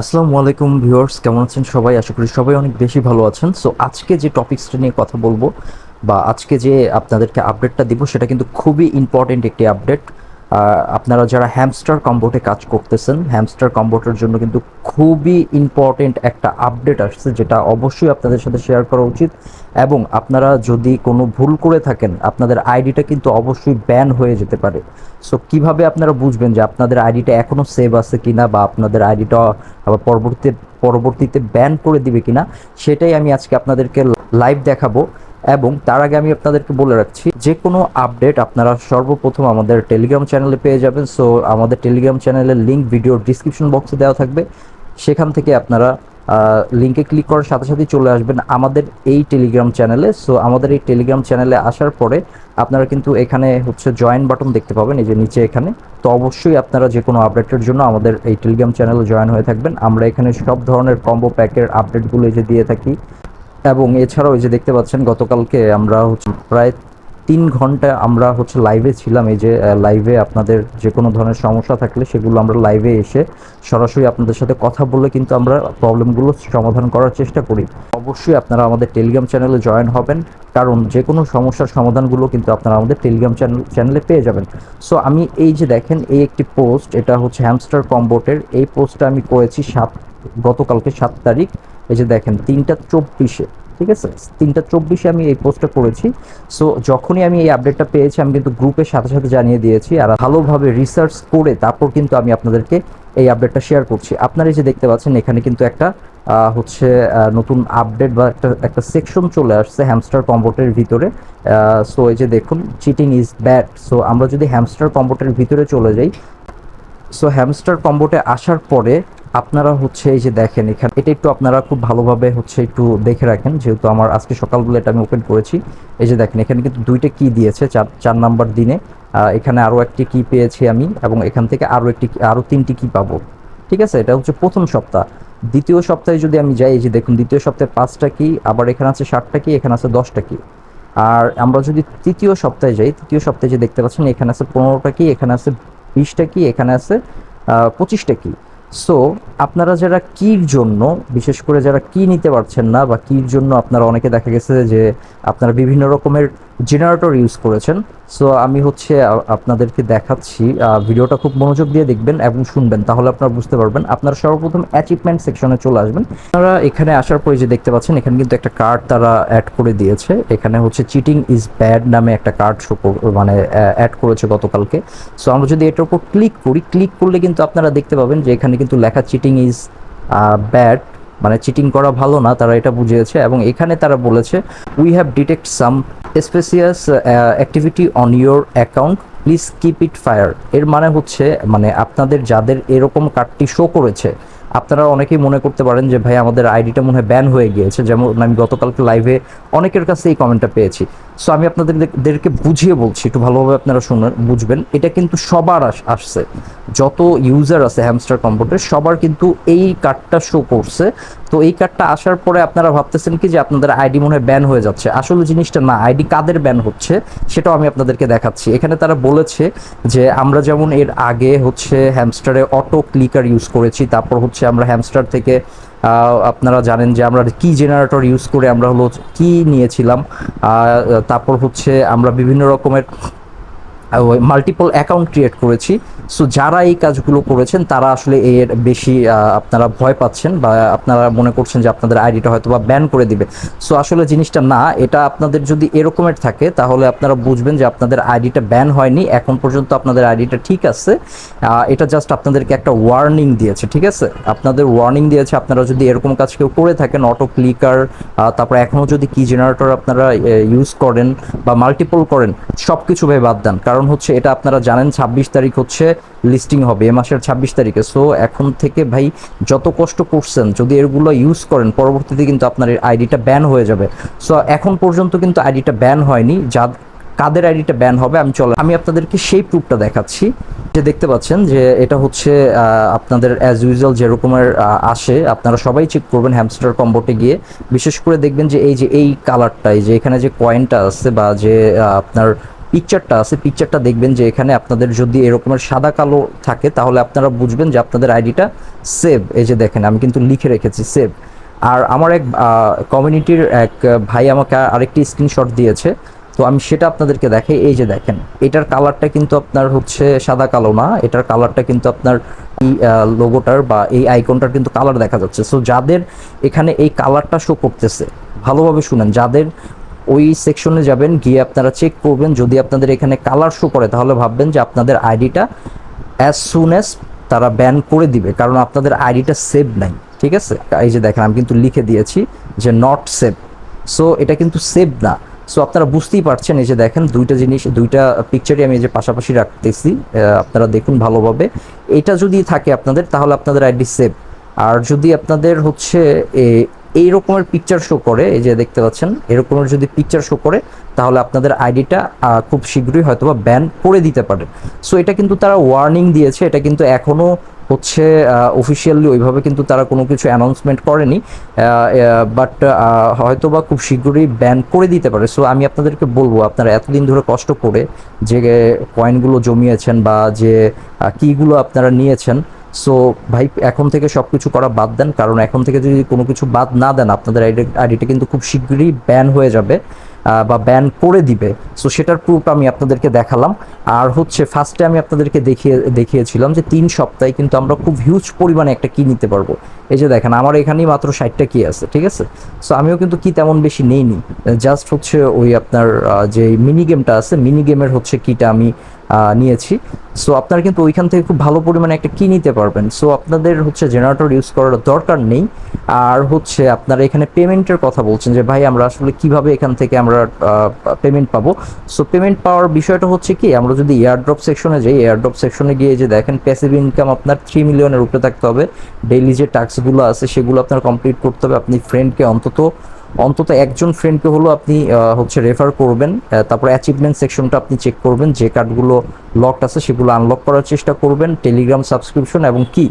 আসসালামু আলাইকুম ভিউয়ার্স, কেমন আছেন সবাই? আশা করি সবাই অনেক বেশি ভালো আছেন। সো আজকে যে টপিক্সটা নিয়ে কথা বলব, বা আজকে যে আপনাদেরকে আপডেটটা দিব, সেটা কিন্তু খুবই ইম্পর্টেন্ট একটি আপডেট আপনারা যারা হ্যামস্টার কম্বোটে কাজ করতেছেন হ্যামস্টার কম্বোটের জন্য কিন্তু খুবই ইম্পর্টেন্ট একটা আপডেট আসছে, যেটা অবশ্যই আপনাদের সাথে শেয়ার করা উচিত। এবং আপনারা যদি কোনো ভুল করে থাকেন, আপনাদের আইডিটা কিন্তু অবশ্যই ব্যান হয়ে যেতে পারে। সো কীভাবে আপনারা বুঝবেন যে আপনাদের আইডিটা এখনও সেভ আছে কিনা, বা আপনাদের আইডিটা আবার পরবর্তীতে পরবর্তীতে ব্যান করে দিবে কিনা, সেটাই আমি আজকে আপনাদেরকে লাইভ দেখাবো। এবং তার আগে আমি আপনাদেরকে বলে রাখছি, যে কোনো আপডেট আপনারা সর্বপ্রথম আমাদের টেলিগ্রাম চ্যানেলে পেয়ে যাবেন। সো আমাদের টেলিগ্রাম চ্যানেলের লিঙ্ক ভিডিওর ডিসক্রিপশন বক্সে দেওয়া থাকবে। সেখান থেকে আপনারা লিঙ্কে ক্লিক করার সাথে সাথেই চলে আসবেন আমাদের এই টেলিগ্রাম চ্যানেলে সো আমাদের এই টেলিগ্রাম চ্যানেলে আসার পরে আপনারা কিন্তু এখানে হচ্ছে জয়েন বাটন দেখতে পাবেন, এই যে নিচে এখানে। তো অবশ্যই আপনারা যে কোনো আপডেটের জন্য আমাদের এই টেলিগ্রাম চ্যানেলে জয়েন হয়ে থাকবেন। আমরা এখানে সব ধরনের কম্বো প্যাকের আপডেটগুলো যে দিয়ে থাকি। এবং এছাড়াও এই যে দেখতে পাচ্ছেন, গতকালকে আমরা হচ্ছে প্রায় তিন ঘণ্টা আমরা হচ্ছে লাইভে ছিলাম। এই যে লাইভে আপনাদের যে কোনো ধরনের সমস্যা থাকলে সেগুলো আমরা লাইভে এসে সরাসরি আপনাদের সাথে কথা বলে কিন্তু আমরা প্রবলেমগুলো সমাধান করার চেষ্টা করি। অবশ্যই আপনারা আমাদের টেলিগ্রাম চ্যানেলে জয়েন হবেন, কারণ যে কোনো সমস্যার সমাধানগুলো কিন্তু আপনারা আমাদের টেলিগ্রাম চ্যানেল চ্যানেলে পেয়ে যাবেন। সো আমি এই যে দেখেন, এই একটি পোস্ট এটা হচ্ছে হ্যামস্টার কম্বোটের এই পোস্টটা আমি করেছি সাত, গতকালকে সাত তারিখ। এই যে দেখেন, তিনটা চব্বিশে, ঠিক আছে? তিনটা চব্বিশে আমি এই পোস্টটা করেছি। সো যখনই আমি এই আপডেটটা পেয়েছি, আমি কিন্তু গ্রুপের সাথে সাথে জানিয়ে দিয়েছি আর ভালোভাবে রিসার্চ করে তারপর কিন্তু আমি আপনাদেরকে এই আপডেটটা শেয়ার করছি। আপনারা যে দেখতে পাচ্ছেন, এখানে কিন্তু একটা হচ্ছে নতুন আপডেট বা একটা একটা সেকশন চলে আসছে হ্যামস্টার কম্বোটের ভিতরে। সো এই যে দেখুন চিটিং ইজ ব্যাড সো আমরা যদি হ্যামস্টার কম্বোটের ভিতরে চলে যাই সো হ্যামস্টার কম্বোটে আসার পরে আপনারা হচ্ছে এই যে দেখেন এখানে, এটা একটু আপনারা খুব ভালোভাবে হচ্ছে একটু দেখে রাখেন, যেহেতু আমার আজকে সকালবেলা এটা আমি ওপেন করেছি। এই যে দেখেন, এখানে কিন্তু দুইটা কি দিয়েছে, চার চার নাম্বার দিনে। এখানে আরও একটি কি পেয়েছি আমি, এবং এখান থেকে আরও একটি আরও তিনটি কি পাবো। ঠিক আছে? এটা হচ্ছে প্রথম সপ্তাহ। দ্বিতীয় সপ্তাহে যদি আমি যাই, এই যে দেখুন, দ্বিতীয় সপ্তাহে পাঁচটা কি আবার এখানে আছে ষাটটা কি এখানে আছে দশটা কি আর আমরা যদি তৃতীয় সপ্তাহে যাই, তৃতীয় সপ্তাহে যে দেখতে পাচ্ছেন, এখানে আছে পনেরোটা কি এখানে আছে বিশটা কি এখানে আছে পঁচিশটা কি সো আপনারা যারা কির জন্য, বিশেষ করে যারা কি নিতে পারছেন না বা কির জন্য আপনারা অনেকে দেখা গেছে যে আপনারা বিভিন্ন রকমের জেনারেটর ইউজ করেছেন। সো আমি হচ্ছে আপনাদেরকে দেখাচ্ছি ভিডিওটা খুব মনোযোগ দিয়ে দেখবেন এবং শুনবেন, তাহলে আপনারা বুঝতে পারবেন। আপনারা সর্বপ্রথম অ্যাচিভমেন্ট সেকশনে চলে আসবেন। আপনারা এখানে আসার পরে যে দেখতে পাচ্ছেন, এখানে কিন্তু একটা কার্ড তারা অ্যাড করে দিয়েছে। এখানে হচ্ছে চিটিং ইজ ব্যাড নামে একটা কার্ড শো মানে অ্যাড করেছে গতকালকে। সো আমরা যদি এটার উপর ক্লিক করি ক্লিক করলে কিন্তু আপনারা দেখতে পাবেন যে এখানে কিন্তু লেখা চিটিং ইজ ব্যাড মানে চিটিং করা ভালো না, তারা এটা বুঝিয়েছে এবং এখানে তারা বলেছে we have detect some suspicious activity on your account please keep it fire এর মানে হচ্ছে মানে আপনাদের যাদের এরকম কার্ডটি শো করেছে, আপনারা অনেকেই মনে করতে পারেন যে, ভাই, আমাদের আইডিটা মনে হয় ব্যান হয়ে গিয়েছে। যেমন আমি গতকালকে লাইভে অনেকের কাছে এই কমেন্টটা পেয়েছি। সো আমি আপনাদেরকে বুঝিয়ে বলছি, একটু ভালোভাবে আপনারা শুনুন বুঝবেন। এটা কিন্তু সবার আসছে। যত ইউজার আছে হ্যামস্টার কম্পিউটার সবার কিন্তু এই কার্ডটা শো করছে। তো এই কার্ডটা আসার পরে আপনারা ভাবতেছেন কি যে আপনাদের আইডি মনে হয় ব্যান হয়ে যাচ্ছে। আসলে জিনিসটা না আইডি কাদের ব্যান হচ্ছে, সেটাও আমি আপনাদেরকে দেখাচ্ছি। এখানে তারা বলেছে যে, আমরা যেমন এর আগে হচ্ছে হ্যামস্টারে অটো ক্লিকার ইউজ করেছি, তারপর হচ্ছে আমরা হ্যামস্টার থেকে আপনারা জানেন যে আমরা কি জেনারেটর ইউজ করে আমরা হলো কি নিয়েছিলাম তারপর হচ্ছে আমরা বিভিন্ন রকমের মাল্টিপল অ্যাকাউন্ট ক্রিয়েট করেছি। সো যারা এই কাজগুলো করেছেন, তারা আসলে এর বেশি আপনারা ভয় পাচ্ছেন বা আপনারা মনে করছেন যে আপনাদের আইডিটা হয়তো বা ব্যান করে দিবে। সো আসলে জিনিসটা না, এটা আপনাদের যদি এরকমের থাকে, তাহলে আপনারা বুঝবেন যে আপনাদের আইডিটা ব্যান হয়নি, এখন পর্যন্ত আপনাদের আইডিটা ঠিক আছে। এটা জাস্ট আপনাদেরকে একটা ওয়ার্নিং দিয়েছে, ঠিক আছে? আপনাদের ওয়ার্নিং দিয়েছে, আপনারা যদি এরকম কাজ কেউ করে থাকেন অটো ক্লিকার তারপর এখনও যদি কি জেনারেটর আপনারা ইউজ করেন বা মাল্টিপল করেন সব কিছু ভাই বাদ দেন। কারণ হচ্ছে, এটা আপনারা জানেন, ছাব্বিশ তারিখ হচ্ছে লিস্টিং হবে এ মাসের ছাব্বিশ তারিখে। সো এখন থেকে ভাই, যত কষ্ট করছেন, যদি এগুলো ইউজ করেন, পরবর্তীতে কিন্তু আপনার আইডিটা ব্যান হয়ে যাবে। সো এখন পর্যন্ত কিন্তু আইডিটা ব্যান হয়নি। যা, কাদের আইডিটা ব্যান হবে, আমি চলে আমি আপনাদেরকে সেই প্রুফটা দেখাচ্ছি। যে দেখতে পাচ্ছেন যে এটা হচ্ছে আপনাদের অ্যাজ ইউজুয়াল যেরকমের আসে, আপনারা সবাই চেক করবেন হ্যামস্টার কম্বোটে গিয়ে। বিশেষ করে দেখবেন যে এই যে এই কালারটা এই যে এখানে যে কয়েনটা আছে বা যে আপনার পিকচারটা আছে পিকচারটা দেখবেন যে এখানে আপনাদের যদি এরকমের সাদা কালো থাকে, তাহলে আপনারা বুঝবেন যে আপনাদের আইডিটা সেভ এই যে দেখেন, আমি কিন্তু লিখে রেখেছি সেভ আর আমার এক কমিউনিটির এক ভাই আমাকে আরেকটি স্ক্রিনশট দিয়েছে। তো আমি সেটা আপনাদেরকে দেখাই। এই যে দেখেন, এটার কালারটা কিন্তু আপনার হচ্ছে সাদা কালো না। এটার কালারটা কিন্তু আপনার এই লোগোটার বা এই আইকনটার কিন্তু কালার দেখা যাচ্ছে। সো যাদের এখানে এই কালারটা শো করতেছে, ভালোভাবে শুনেন, যাদের ওই সেকশনে যাবেন, গিয়ে আপনারা চেক করবেন। যদি আপনাদের এখানে কালার শো করে, তাহলে ভাববেন যে আপনাদের আইডিটা অ্যাজ সুন অ্যাজ তারা ব্যান করে দিবে, কারণ আপনাদের আইডিটা সেভ নাই। ঠিক আছে? এই যে দেখেন, আমি কিন্তু লিখে দিয়েছি যে নট সেভ সো এটা কিন্তু সেভ না। সো আপনারা বুঝতেই পারছেন, এই যে দেখেন, দুইটা জিনিস, দুইটা পিকচারই আমি এই যে পাশাপাশি রাখতেছি। আপনারা দেখুন ভালোভাবে। এটা যদি থাকে আপনাদের, তাহলে আপনাদের আইডি সেভ আর যদি আপনাদের হচ্ছে এই রকমের পিকচার শো করে, এই যে দেখতে পাচ্ছেন, এরকমের যদি পিকচার শো করে, তাহলে আপনাদের আইডিটা খুব শীঘ্রই হয়তো বা ব্যান করে দিতে পারে। সো এটা কিন্তু তারা ওয়ার্নিং দিয়েছে, এটা কিন্তু এখনও হচ্ছে অফিসিয়ালি ওইভাবে কিন্তু তারা কোনো কিছু অ্যানাউন্সমেন্ট করেনি। বাট হয়তো বা খুব শীঘ্রই ব্যান করে দিতে পারে। সো আমি আপনাদেরকে বলব, আপনারা এতদিন ধরে কষ্ট করে যে কয়েনগুলো জমিয়েছেন বা যে কিগুলো আপনারা নিয়েছেন সো ভাই, এখন থেকে সব কিছু করা বাদ দেন, কারণ এখন থেকে যদি কোনো কিছু বাদ না দেন, আপনাদের আইডি আইডিটা কিন্তু খুব শীঘ্রই ব্যান হয়ে যাবে। বা ব্যান করে দিবে। সো সেটার প্রুফ আমি আপনাদেরকে দেখালাম। আর হচ্ছে ফার্স্টে আমি আপনাদেরকে দেখিয়ে, দেখিয়েছিলাম যে তিন সপ্তাহে কিন্তু আমরা খুব হিউজ পরিমাণে একটা কি নিতে পারব। এই যে দেখেন, আমার এখানেই মাত্র ষাটটা কি আছে, ঠিক আছে? সো আমিও কিন্তু কি তেমন বেশি নেইনি। জাস্ট হচ্ছে ওই আপনার যে মিনি গেমটা আছে মিনি গেমের হচ্ছে কিটা আমি নিয়েছি। সো আপনারা কিন্তু ওইখান থেকে খুব ভালো পরিমাণে একটা কি নিতে পারবেন। সো আপনাদের হচ্ছে জেনারেটর ইউজ করার দরকার নেই। আর হচ্ছে আপনারা এখানে পেমেন্টের কথা বলছেন যে, ভাই, আমরা আসলে কীভাবে এখান থেকে আমরা পেমেন্ট পাবো। সো পেমেন্ট পাওয়ার বিষয়টা হচ্ছে কি, আমরা যদি এয়ারড্রপ সেকশনে যাই এয়ারড্রপ সেকশনে গিয়ে যে দেখেন প্যাসিভ ইনকাম আপনার থ্রি মিলিয়নের উপরে থাকতে হবে। ডেইলি যে টাস্কগুলো আছে, সেগুলো আপনার কমপ্লিট করতে হবে। আপনি ফ্রেন্ডকে অন্তত অন্তত একজন ফ্রেন্ডকে হলো আপনি হচ্ছে রেফার করবেন। তারপর অ্যাচিভমেন্ট সেকশনটা আপনি চেক করবেন। যে কার্ডগুলো লকড আছে সেগুলো আনলক করার চেষ্টা করবেন। টেলিগ্রাম সাবস্ক্রিপশন এবং কি?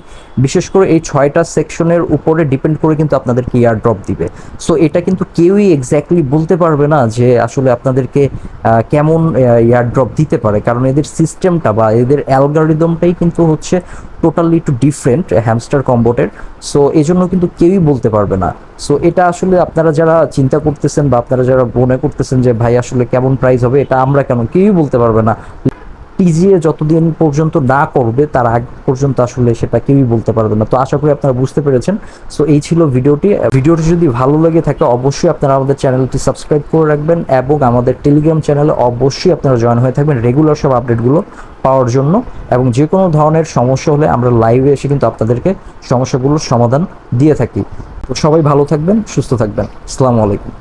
বিশেষ করে এই ছয়টা সেকশনের উপরে ডিপেন্ড করে কিন্তু আপনাদেরকে ইয়ার ড্রপ দিবে। সো এটা কিন্তু কেউই এক্স্যাক্টলি বলতে পারবে না যে আসলে আপনাদেরকে কেমন ইয়ার ড্রপ দিতে পারে। কারণ এদের সিস্টেমটা বা এদের অ্যালগারিদমটাই কিন্তু হচ্ছে টোটালি একটু ডিফারেন্ট হ্যামস্টার কম্বোটের সো এই জন্য কিন্তু কেউই বলতে পারবে না। সো এটা আসলে আপনারা যারা চিন্তা করতেছেন বা আপনারা যারা মনে করতেছেন যে, ভাই, আসলে কেমন প্রাইস হবে? এটা আমরা কেন? কেউই বলতে পারবে না। টিজিএ যতদিন পর্যন্ত না করবে, তার আগ পর্যন্ত আসলে সেটা কেউই বলতে পারবে না। তো আশা করি আপনারা বুঝতে পেরেছেন। সো এই ছিল ভিডিওটি। ভিডিওটি যদি ভালো লেগে থাকে, অবশ্যই আপনারা আমাদের চ্যানেলটি সাবস্ক্রাইব করে রাখবেন এবং আমাদের টেলিগ্রাম চ্যানেলে অবশ্যই আপনারা জয়েন হয়ে থাকবেন রেগুলার সব আপডেটগুলো পাওয়ার জন্য। এবং যে কোনো ধরনের সমস্যা হলে আমরা লাইভে এসে কিন্তু আপনাদেরকে সমস্যাগুলোর সমাধান দিয়ে থাকি। তো সবাই ভালো থাকবেন, সুস্থ থাকবেন। আসসালামু আলাইকুম।